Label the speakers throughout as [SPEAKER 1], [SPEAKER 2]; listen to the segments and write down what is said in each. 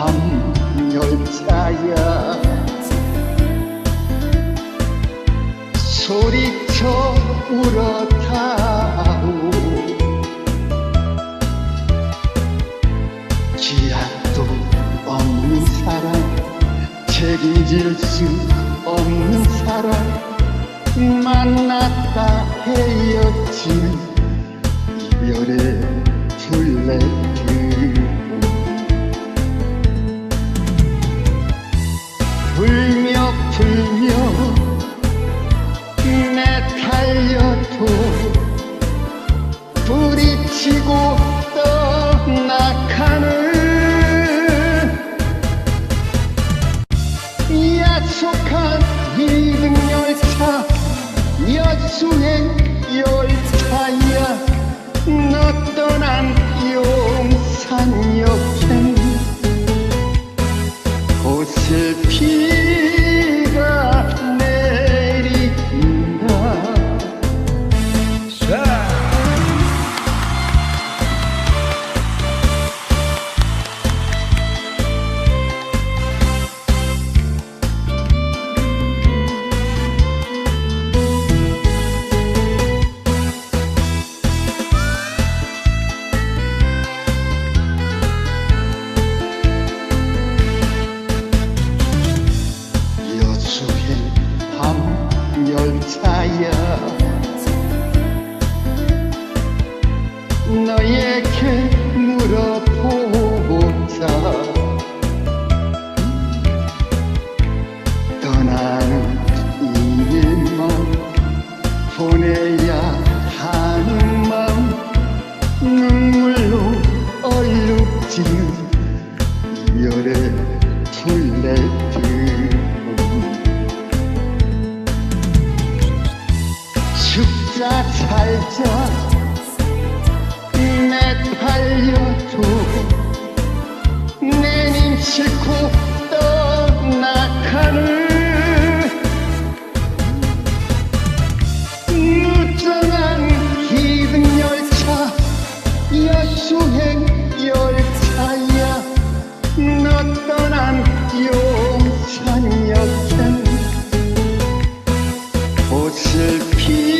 [SPEAKER 1] 밤 열차야. 소리쳐 울었다오. 기약도 없는 사람 책임질 수 없는 사람 만났다 헤어진 이별의 둘레. 이등열차 여수행 열차야. 너 너에게 물어보자 떠나는 이일만 보내야 하는 맘 눈물로 얼룩지는 이별의 둘레길 죽자 살자 싣고 떠나가는 무정한 기등열차 여수행 열차야. 너 떠난 용산역엔 꽃을 피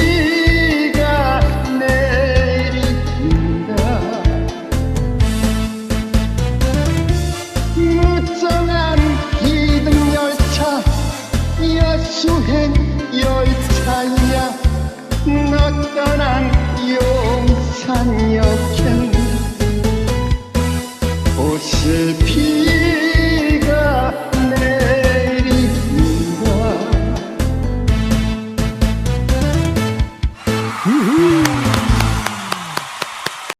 [SPEAKER 1] 여수행 열차야. 너 떠난 용산역엔 꽃을 피